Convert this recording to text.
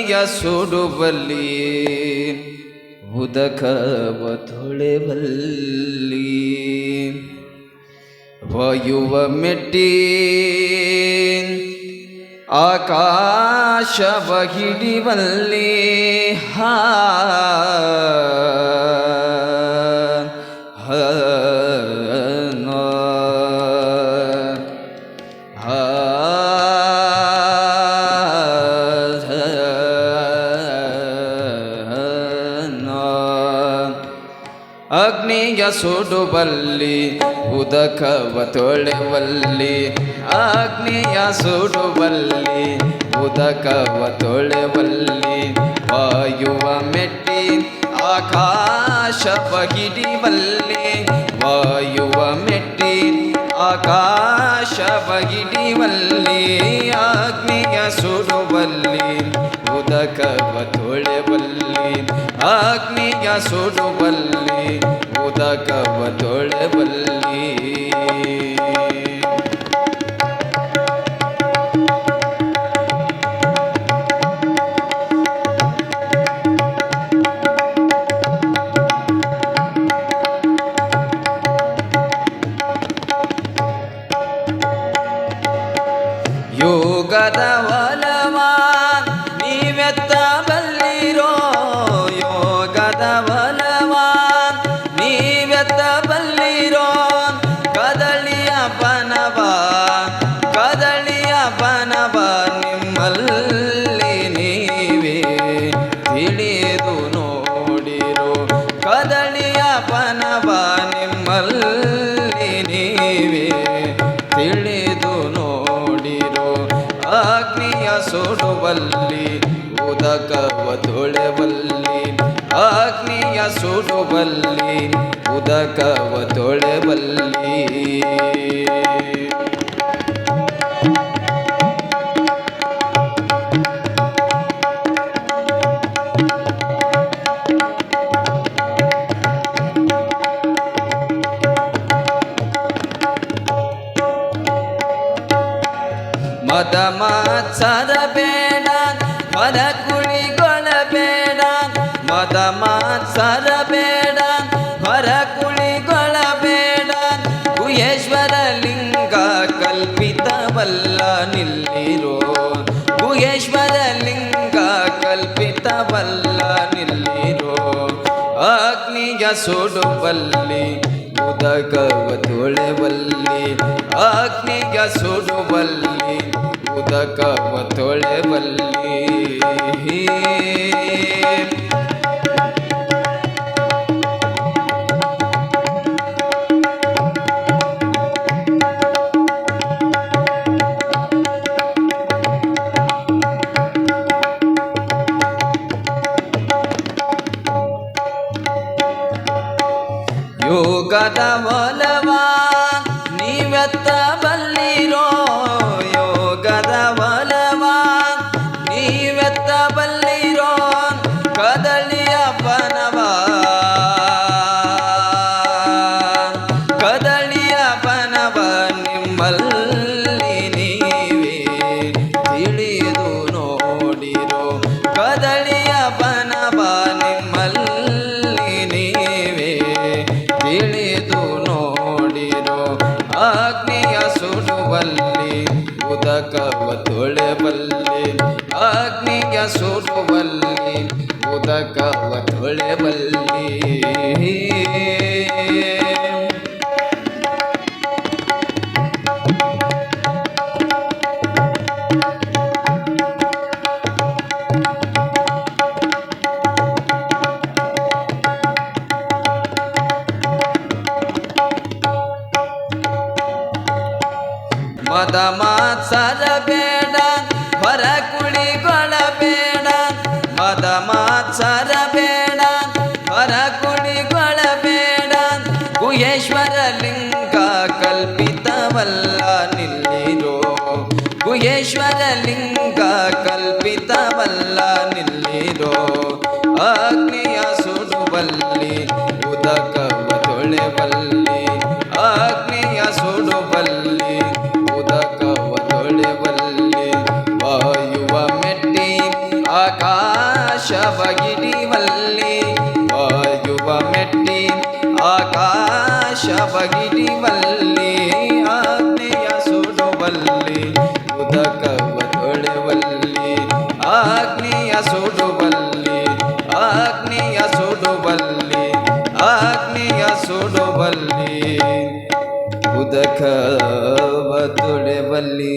ಯ ಸುಡುಬಲ್ಲಿ ಉದಕವ ತೊಳೆವಲ್ಲಿ. ವಯುವ ಮೆಟ್ಟಿ ಆಕಾಶವ ಹಿಡಿವಲ್ಲಿ. ಹ ಅಗ್ನಿಯ ಸುಡುವಲ್ಲಿ, ಉದಕವ ತೊಳೆವಲ್ಲಿ. ಅಗ್ನಿಯ ಸುಡುವಲ್ಲಿ, ಉದಕವ ತೊಳೆವಲ್ಲಿ. ವಾಯುವ ಮೆಟ್ಟಿ, ಆಕಾಶ ಹಿಡಿವಲ್ಲಿ ವಾಯುವ ಮೆಟ್ಟಿ, ಆಕಾಶ ಹಿಡಿವಲ್ಲಿ ಅಗ್ನಿಯ ಸುಡುವಲ್ಲಿ, ಉದಕವ ತೊಳೆವಲ್ಲಿ. ಅಗ್ನಿಯ ಸುಡುವಲ್ಲಿ ಉದಕವ ತೊಳೆವಲ್ಲಿ ಯೋಗದ ನಿಮ್ಮಲ್ಲಿ ನೀವೇ ತಿಳಿದು ನೋಡಿರೋ ಕದಳಿಯ ಪನವ ನಿಮ್ಮಲ್ಲಿ ನೀವೇ ತಿಳಿದು ನೋಡಿರೋ ಅಗ್ನಿಯ ಸುಡುವಲ್ಲಿ, ಉದಕವ ತೊಳೆವಲ್ಲಿ, ಅಗ್ನಿಯ ಸುಡುವಲ್ಲಿ, ಉದಕವ ತೊಳೆವಲ್ಲಿ. ಮದ ಮಾತ್ಸದ ಬೇಡ ಮದ ಕುಳಿಗೊಳ ಬೇಡ ಮದ ಮಾತ್ಸದ ಬೇಡ ಹೊರ ಕುಳಿಗೊಳ ಬೇಡ ಗುಹೇಶ್ವರ ಲಿಂಗ ಕಲ್ಪಿತವಲ್ಲ ನಿಲ್ಲಿರೋ. ಗುಹೇಶ್ವರ ಲಿಂಗ ಕಲ್ಪಿತವಲ್ಲ ನಿಲ್ಲಿರೋ. ಅಗ್ನಿಯ ಸುಡುವಲ್ಲಿ ಉದಕವ ತೊಳೆವಲ್ಲಿ ಅಗ್ನಿಯ ಸುಡುವಲ್ಲಿ ಉದಕವ ತೊಳೆವಲ್ಲಿ. C'est un peu. ಸುಡುವಲ್ಲಿ ಉದಕವ ತೊಳೆಬಲ್ಲಿ ಅಗ್ನಿಯ ಸುಡುವಲ್ಲಿ ಉದಕವ ತೊಳೆಬಲ್ಲಿ ಮದ ಮಾತ್ಸರ ಬೇಡ, ಹೊರ ಕುಳಿಗೊಳ ಬೇಡ. ಮದ ಮಾತ್ಸರ ಬೇಡ, ಹೊರ ಕುಳಿಗೊಳ ಬೇಡ. ಗುಹೇಶ್ವರ ಲಿಂಗ ಕಲ್ಪಿತವಲ್ಲ ನಿಲ್ಲಿರೋ. ಗುಹೇಶ್ವರ ಲಿಂಗ ಕಲ್ಪಿತವಲ್ಲ ನಿಲ್ಲಿರೋ. ಅಗ್ನಿಯ ಸುಡುವಲ್ಲಿ ಆಕಾಶವಗಿರಿವಲ್ಲಿ ವಾಯುವ ಮೆಟ್ಟಿ ಆಕಾಶವಗಿರಿವಲ್ಲಿ ಆಜ್ಞೆಯ ಸುಡುವಲ್ಲಿ, ಉದಕವ ತೊಳೆವಲ್ಲಿ, ಆಜ್ಞೆಯ ಸುಡುವಲ್ಲಿ ಆಜ್ಞೆಯ ಸುಡುವಲ್ಲಿ ಆಜ್ಞೆಯ ಸುಡುವಲ್ಲಿ, ಉದಕವ ತೊಳೆವಲ್ಲಿ.